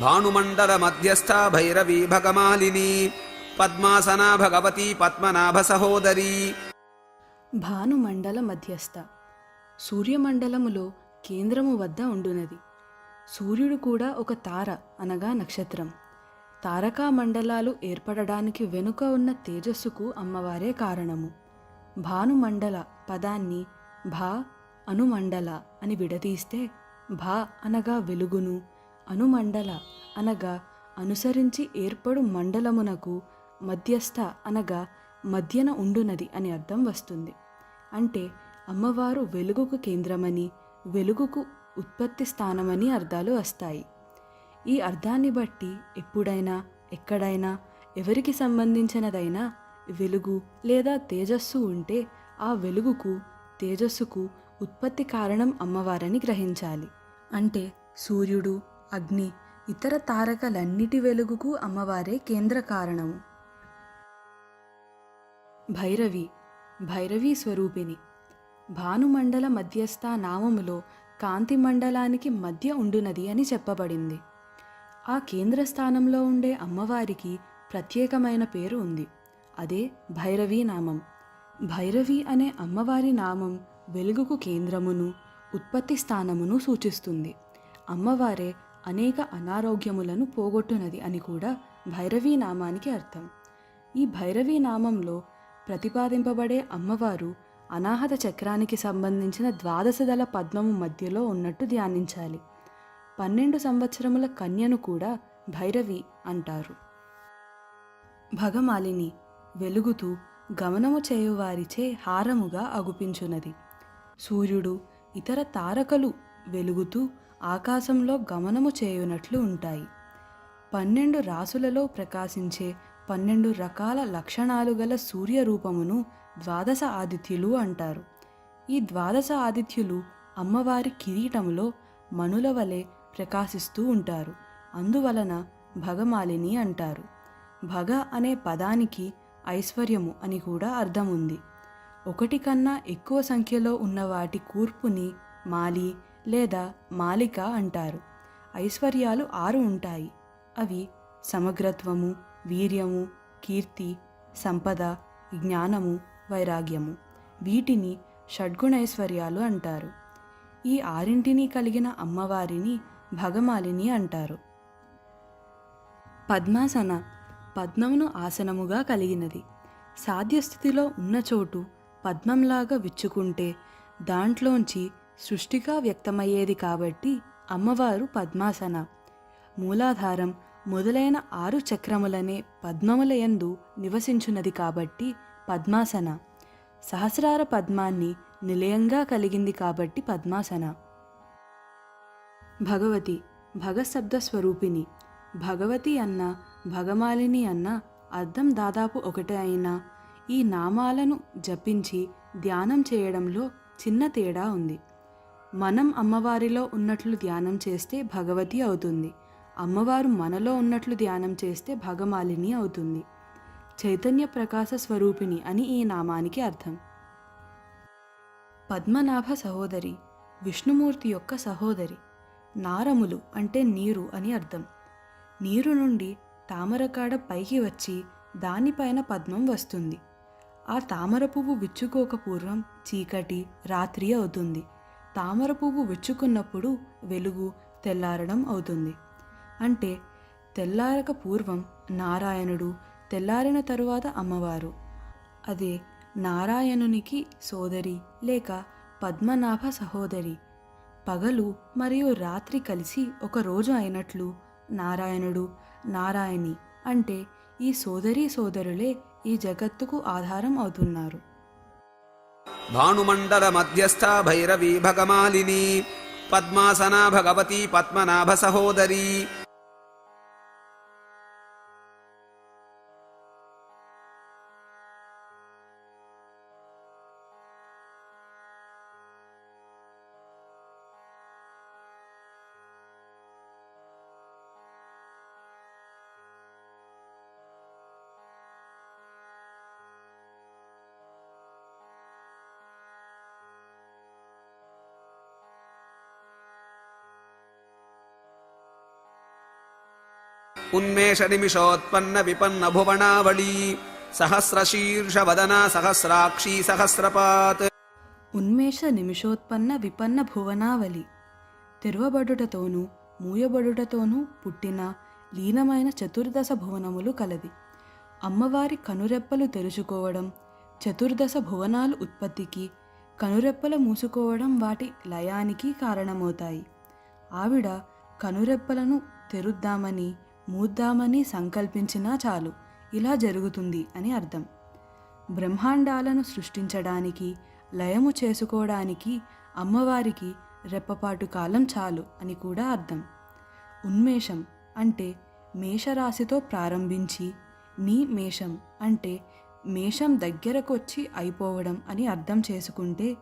భానుమండల మధ్యస్థ భైరవీ భగమాలిని పద్మాసనా భగవతి పద్మనాభ సహోదరి భానుమండల మధ్యస్థ సూర్యమండలములో కేంద్రము వద్ద ఉండునది. సూర్యుడు కూడా ఒక తార అనగా నక్షత్రం. తారకా మండలాలు ఏర్పడడానికి వెనుక ఉన్న తేజస్సుకు అమ్మవారే కారణము. భానుమండల పదాన్ని భా అనుమండల అని విడదీస్తే భా అనగా వెలుగును అనుమండల అనగా అనుసరించి ఏర్పడు మండలమునకు మధ్యస్థ అనగా మధ్యన ఉండునది అని అర్థం వస్తుంది. అంటే అమ్మవారు వెలుగుకు కేంద్రమని వెలుగుకు ఉత్పత్తి స్థానమని అర్థాలు వస్తాయి. ఈ అర్థాన్ని బట్టి ఎప్పుడైనా ఎక్కడైనా ఎవరికి సంబంధించినదైనా వెలుగు లేదా తేజస్సు ఉంటే ఆ వెలుగుకు తేజస్సుకు ఉత్పత్తి కారణం అమ్మవారని గ్రహించాలి. అంటే సూర్యుడు అగ్ని ఇతర తారకలన్నిటి వెలుగుకు అమ్మవారే కేంద్ర కారణము. భైరవి భైరవీ స్వరూపిణి. భానుమండల మధ్యస్థ నామములో కాంతి మండలానికి మధ్య ఉండునది అని చెప్పబడింది. ఆ కేంద్ర స్థానంలో ఉండే అమ్మవారికి ప్రత్యేకమైన పేరు ఉంది. అదే భైరవీ నామం. భైరవి అనే అమ్మవారి నామం వెలుగుకు కేంద్రమును ఉత్పత్తి స్థానమును సూచిస్తుంది. అమ్మవారే అనేక అనారోగ్యములను పోగొట్టునది అని కూడా భైరవీ నామానికి అర్థం. ఈ భైరవీ నామంలో ప్రతిపాదింపబడే అమ్మవారు అనాహత చక్రానికి సంబంధించిన ద్వాదశదళ పద్మము మధ్యలో ఉన్నట్టు ధ్యానించాలి. పన్నెండు సంవత్సరముల కన్యను కూడా భైరవి అంటారు. భగమాలిని వెలుగుతూ గమనము చేయువారిచే హారముగా అగుపించునది. సూర్యుడు ఇతర తారకలు వెలుగుతూ ఆకాశంలో గమనము చేయునట్లు ఉంటాయి. పన్నెండు రాసులలో ప్రకాశించే పన్నెండు రకాల లక్షణాలు గల సూర్య రూపమును ద్వాదశ ఆదిత్యులు అంటారు. ఈ ద్వాదశ ఆదిత్యులు అమ్మవారి కిరీటములో మనుల వలె ప్రకాశిస్తూ ఉంటారు. అందువలన భగమాలిని అంటారు. భగ అనే పదానికి ఐశ్వర్యము అని కూడా అర్థం ఉంది ఒకటి కన్నా ఎక్కువ సంఖ్యలో ఉన్న వాటి కూర్పుని మాలి లేదా మాలిక అంటారు. ఐశ్వర్యాలు ఆరు ఉంటాయి. అవి సమగ్రత్వము వీర్యము కీర్తి సంపద జ్ఞానము వైరాగ్యము. వీటిని షడ్గుణైశ్వర్యాలు అంటారు. ఈ ఆరింటిని కలిగిన అమ్మవారిని భగమాలిని అంటారు. పద్మాసన పద్మమును ఆసనముగా కలిగినది. సాధ్యస్థితిలో ఉన్న చోటు పద్మంలాగా విచ్చుకుంటే దాంట్లోంచి సృష్టిగా వ్యక్తమయ్యేది కాబట్టి అమ్మవారు పద్మాసన. మూలాధారం మొదలైన ఆరు చక్రములనే పద్మములయందు నివసించున్నది కాబట్టి పద్మాసన. సహస్రార పద్మాన్ని నిలయంగా కలిగింది కాబట్టి పద్మాసన. భగవతి భగశబ్ద స్వరూపిణి భగవతి అన్న భగమాలిని అన్న అర్థం దాదాపు ఒకటే అయినా ఈ నామాలను జపించి ధ్యానం చేయడంలో చిన్న తేడా ఉంది. మనం అమ్మవారిలో ఉన్నట్లు ధ్యానం చేస్తే భగవతి అవుతుంది. అమ్మవారు మనలో ఉన్నట్లు ధ్యానం చేస్తే భగమాలిని అవుతుంది. చైతన్య ప్రకాశ స్వరూపిణి అని ఈ నామానికి అర్థం. పద్మనాభ సహోదరి విష్ణుమూర్తి యొక్క సహోదరి నారములు అంటే నీరు అని అర్థం. నీరు నుండి తామరకాడ పైకి వచ్చి దానిపైన పద్మం వస్తుంది. ఆ తామర పువ్వు విచ్చుకోక పూర్వం చీకటి రాత్రి అవుతుంది. తామర పువ్వు విచ్చుకున్నప్పుడు వెలుగు తెల్లారడం అవుతుంది. అంటే తెల్లారక పూర్వం నారాయణుడు తెల్లారిన తరువాత అమ్మవారు. అదే నారాయణునికి సోదరి లేక పద్మనాభ సహోదరి. పగలు మరియు రాత్రి కలిసి ఒక రోజు అయినట్లు నారాయణుడు నారాయణి అంటే ఈ సోదరీ సోదరులే ఈ జగత్తుకు ఆధారం అవుతున్నారు. భానుమండల మధ్యస్థ భైరవీ భగమాలిని పద్మాసనా భగవతి పద్మనాభ సహోదరీ ఉన్మేష నిమిషోత్పన్న విపన్న భువనావళీ సహస్రశీర్ష వదన సహస్రాక్షి సహస్రపాత్ ఉన్మేష నిమిషోత్పన్న విపన్న భువనావలి తెరవబడుటతోనూ మూయబడుటతోనూ పుట్టిన లీనమైన చతుర్దశ భువనములు కలది. అమ్మవారి కనురెప్పలు తెరుచుకోవడం చతుర్దశ భువనాలు ఉత్పత్తికి కనురెప్పలు మూసుకోవడం వాటి లయానికి కారణమవుతాయి. ఆవిడ కనురెప్పలను తెరుద్దామని మూద్దామని సంకల్పించినా చాలు. ఇలా జరుగుతుంది అని అర్థం. బ్రహ్మాండాలను సృష్టించడానికి లయము చేసుకోవడానికి అమ్మవారికి రెప్పపాటు కాలం చాలు అని కూడా అర్థం. ఉన్మేషం అంటే మేషరాశితో ప్రారంభించి నీ మేషం అంటే మేషం దగ్గరకొచ్చి అయిపోవడం అని అర్థం చేసుకుంటే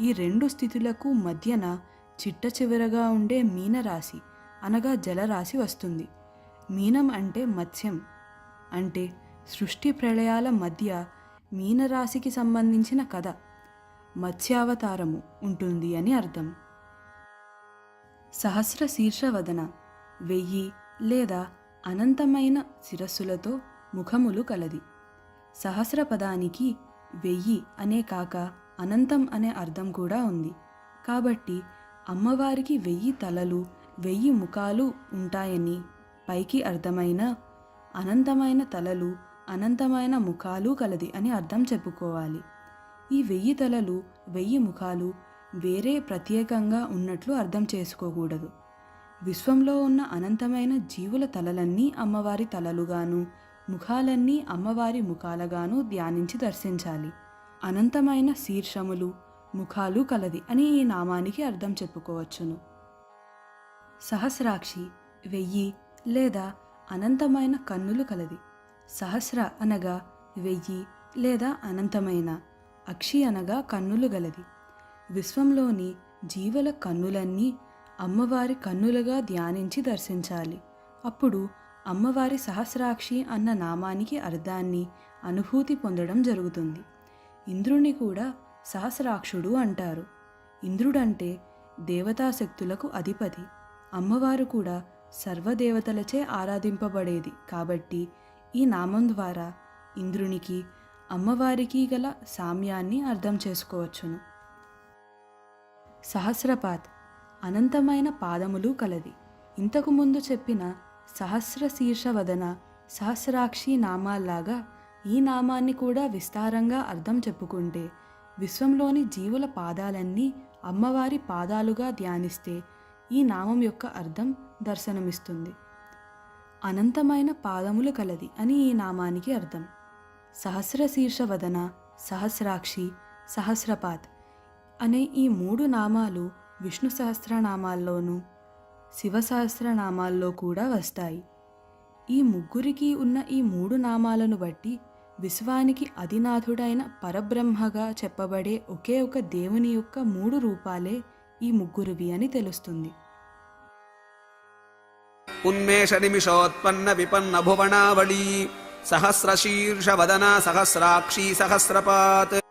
ఈ రెండు స్థితులకు మధ్యన చిట్ట చివరగా ఉండే మీనరాశి అనగా జలరాశి వస్తుంది. మీనం అంటే మత్స్యం అంటే సృష్టి ప్రళయాల మధ్య మీనరాశికి సంబంధించిన కథ. మత్స్యావతారము ఉంటుంది అని అర్థం. సహస్ర శీర్షవదన వెయ్యి లేదా అనంతమైన శిరస్సులతో ముఖములు కలది. సహస్ర పదానికి వెయ్యి అనే కాక అనంతం అనే అర్థం కూడా ఉంది. కాబట్టి అమ్మవారికి వెయ్యి తలలు వెయ్యి ముఖాలు ఉంటాయని పైకి అర్థమైన అనంతమైన తలలు అనంతమైన ముఖాలు కలది అని అర్థం చెప్పుకోవాలి. ఈ వెయ్యి తలలు వెయ్యి ముఖాలు వేరే ప్రత్యేకంగా ఉన్నట్లు అర్థం చేసుకోకూడదు. విశ్వంలో ఉన్న అనంతమైన జీవుల తలలన్నీ అమ్మవారి తలలుగాను ముఖాలన్నీ అమ్మవారి ముఖాలుగాను ధ్యానించి దర్శించాలి. అనంతమైన శీర్షములు ముఖాలు కలది అని ఈ నామానికి అర్థం చెప్పుకోవచ్చును. సహస్రాక్షి వెయ్యి లేదా అనంతమైన కన్నులు కలది. సహస్ర అనగా వెయ్యి లేదా అనంతమైన అక్షి అనగా కన్నులు గలది. విశ్వంలోని జీవుల కన్నులన్నీ అమ్మవారి కన్నులుగా ధ్యానించి దర్శించాలి. అప్పుడు అమ్మవారి సహస్రాక్షి అన్న నామానికి అర్థాన్ని అనుభూతి పొందడం జరుగుతుంది. ఇంద్రుని కూడా సహస్రాక్షుడు అంటారు. ఇంద్రుడంటే దేవతాశక్తులకు అధిపతి. అమ్మవారు కూడా సర్వదేవతలచే ఆరాధింపబడేది. కాబట్టి ఈ నామం ద్వారా ఇంద్రునికి అమ్మవారికి గల సామ్యాన్ని అర్థం చేసుకోవచ్చును. సహస్రపాత్ అనంతమైన పాదములు కలది. ఇంతకు ముందు చెప్పిన సహస్ర శీర్షవదన సహస్రాక్షి నామాల్లాగా ఈ నామాన్ని కూడా విస్తారంగా అర్థం చెప్పుకుంటే విశ్వంలోని జీవుల పాదాలన్నీ అమ్మవారి పాదాలుగా ధ్యానిస్తే ఈ నామం యొక్క అర్థం దర్శనమిస్తుంది. అనంతమైన పాదములు కలది అని ఈ నామానికి అర్థం. సహస్ర శీర్షవదన సహస్రాక్షి సహస్రపాత్ అనే ఈ మూడు నామాలు విష్ణు సహస్రనామాల్లోనూ శివ సహస్రనామాల్లో కూడా వస్తాయి. ఈ ముగ్గురికి ఉన్న ఈ మూడు నామాలను బట్టి విశ్వానికి అధినాథుడైన పరబ్రహ్మగా చెప్పబడే ఒకే ఒక దేవుని యొక్క మూడు రూపాలే ఈ ముగ్గురివి అని తెలుస్తుంది. उन्मेषनिमिषोत्पन्नविपन्नभुवनावली सहस्रशीर्षवदना सहस्राक्षी सहस्रपात्।